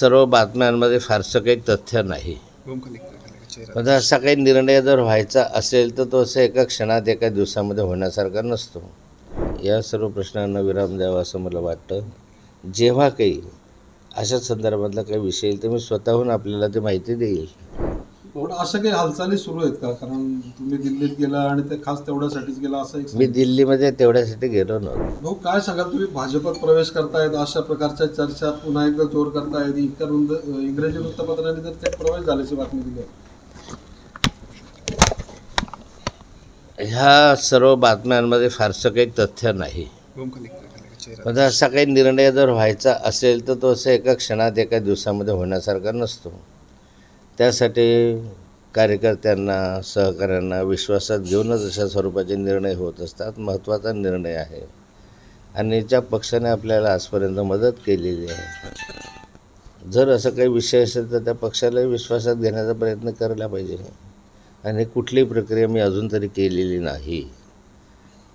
सर्व बातम्यांमध्ये फारसं काही तथ्य नाही. म्हणजे असा काही निर्णय जर व्हायचा असेल तर तो असं एका क्षणात एका दिवसामध्ये होण्यासारखा नसतो. या सर्व प्रश्नांना विराम द्यावा असं मला वाटतं. जेव्हा काही अशा संदर्भातला काही विषय येईल तर मी स्वतःहून आपल्याला ती माहिती देईल. पण अशा काही हालचाली सुरू आहेत का? कारण तुम्ही दिल्लीत गेला आणि ते खास तेवढ्यासाठीच गेला असं एक मी दिल्लीमध्ये तेवढ्यासाठी गेलो नव्हतो. भाऊ काय सांगाल तुम्ही? भाजपात प्रवेश करतायत अशा प्रकारच्या चर्चा पुन्हा एकदा जोर करतायत. इतर इंग्रजी वृत्तपत्रांनी तर ते प्रवेश झाल्याची बातमी दिली आहे. ह्या सर्व बातम्यांमध्ये फारसं काही तथ्य नाही. पण असा काही निर्णय जर व्हायचा असेल तर तो असं एका क्षणात एका दिवसामध्ये होण्यासारखा नसतो. त्यासाठी कार्यकर्त्यांना सहकाऱ्यांना विश्वासात घेऊनच अशा स्वरूपाचे निर्णय होत असतात महत्त्वाचा निर्णय आहे. आणि ज्या पक्षाने आपल्याला आजपर्यंत मदत केलेली आहे. जर असं काही विषय असेल तर त्या पक्षालाही विश्वासात घेण्याचा प्रयत्न करायला पाहिजे. आणि कुठलीही प्रक्रिया मी अजून तरी केलेली नाही.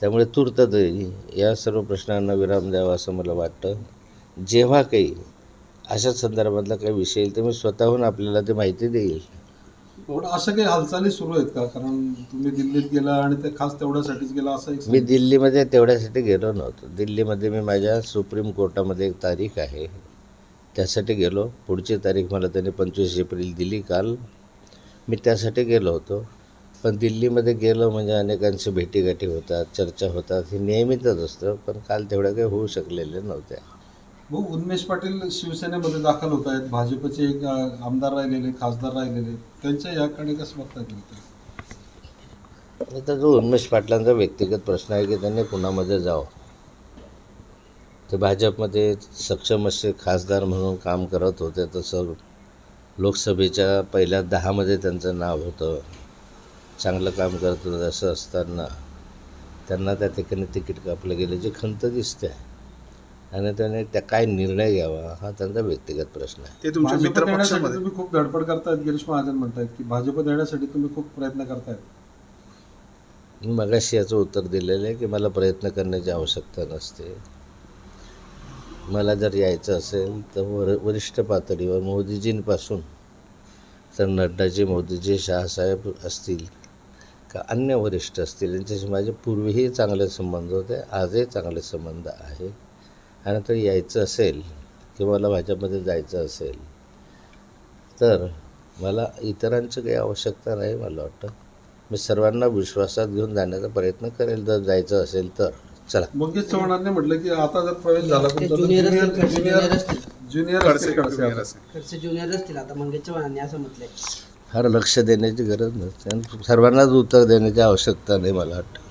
त्यामुळे तूर्त तरी या सर्व प्रश्नांना विराम द्यावा असं मला वाटतं. जेव्हा काही अशा संदर्भातला काही विषय येईल तर मी स्वतःहून आपल्याला ती माहिती देईल. अशा काही हालचाली सुरू आहेत का? कारण तुम्ही दिल्लीत गेला आणि ते खास तेवढ्यासाठीच गेला असं मी दिल्लीमध्ये तेवढ्यासाठी गेलो नव्हतो. दिल्लीमध्ये मी माझ्या सुप्रीम कोर्टामध्ये एक तारीख आहे. त्यासाठी गेलो. पुढची तारीख मला त्यांनी पंचवीस एप्रिल दिली काल. मी त्यासाठी गेलो होतो. पण दिल्लीमध्ये गेलो म्हणजे अनेकांशी भेटीगाठी होतात चर्चा होतात. हे नेहमीचंच असतं पण काल तेवढ्या काही होऊ शकलेल्या नव्हत्या. भाऊ उन्मेष पाटील शिवसेनेमध्ये दाखल होत आहेत. भाजपचे एक आमदार राहिलेले खासदार राहिलेले. त्यांच्या याकडे कसं बघताय तुम्ही? आता जो उन्मेष पाटलांचा व्यक्तिगत प्रश्न आहे की त्यांनी कुणामध्ये जावं? ते भाजपमध्ये सक्षम असे खासदार म्हणून काम करत होते तसं लोकसभेच्या पहिल्या दहामध्ये त्यांचं नाव होतं. चांगलं काम करत होतं असं असताना. त्यांना त्या ठिकाणी तिकीट कापलं गेल्याची खंत दिसते आहे आणि त्याने त्या काय निर्णय घ्यावा हा त्यांचा व्यक्तिगत प्रश्न आहे. ते तुमच्या मित्र पक्षामध्ये तुम्ही खूप धडपड करतायत गिरीश महाजन म्हणतायत की भाजपत येण्यासाठी तुम्ही खूप प्रयत्न करतायत. मी मगाशी याचं उत्तर दिलेलं आहे की मला प्रयत्न करण्याची आवश्यकता नसते. मला जर यायचं असेल तर वर वरिष्ठ पातळीवर मोदीजींपासून तर नड्डाजी मोदीजी शहासाहेब असतील का अन्य वरिष्ठ असतील यांच्याशी माझे पूर्वीही चांगले संबंध होते आजही चांगले संबंध आहे आणि तर यायचं असेल किंवा मला भाजपमध्ये जायचं असेल तर मला इतरांची काही आवश्यकता नाही मला वाटतं. मी सर्वांना विश्वासात घेऊन जाण्याचा प्रयत्न करेल. जर जायचं असेल तर. चला. मंगेश चव्हाणांनी म्हटलं की आता जर प्रवेश झाला ज्युनियर ज्युनियर असतील. आता. असेल. खडसे ज्युनियर असतील. आता मंगेश चव्हाणांनी असं म्हटलंय. फार लक्ष देण्याची गरज नसते आणि सर्वांनाच उत्तर देण्याची आवश्यकता नाही मला वाटतं.